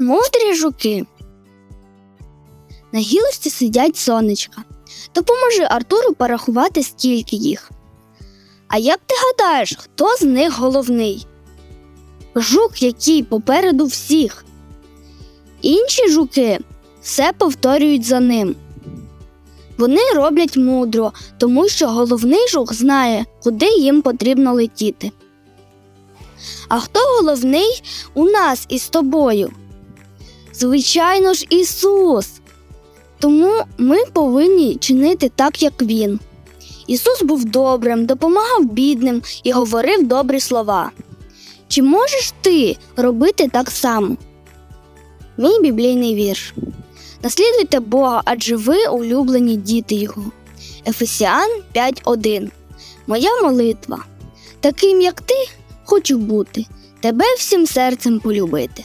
Мудрі жуки. На гілочці сидять сонечка. Допоможи Артуру порахувати, скільки їх. А як ти гадаєш, хто з них головний? Жук, який попереду всіх. Інші жуки все повторюють за ним. Вони роблять мудро, тому що головний жук знає, куди їм потрібно летіти. А хто головний у нас із тобою? Звичайно ж, Ісус. Тому ми повинні чинити так, як Він. Ісус був добрим, допомагав бідним і говорив добрі слова. Чи можеш ти робити так само? Мій біблійний вірш. Наслідуйте Бога, адже ви улюблені діти Його. Ефесіан 5.1. Моя молитва. Таким, як ти, хочу бути, тебе всім серцем полюбити.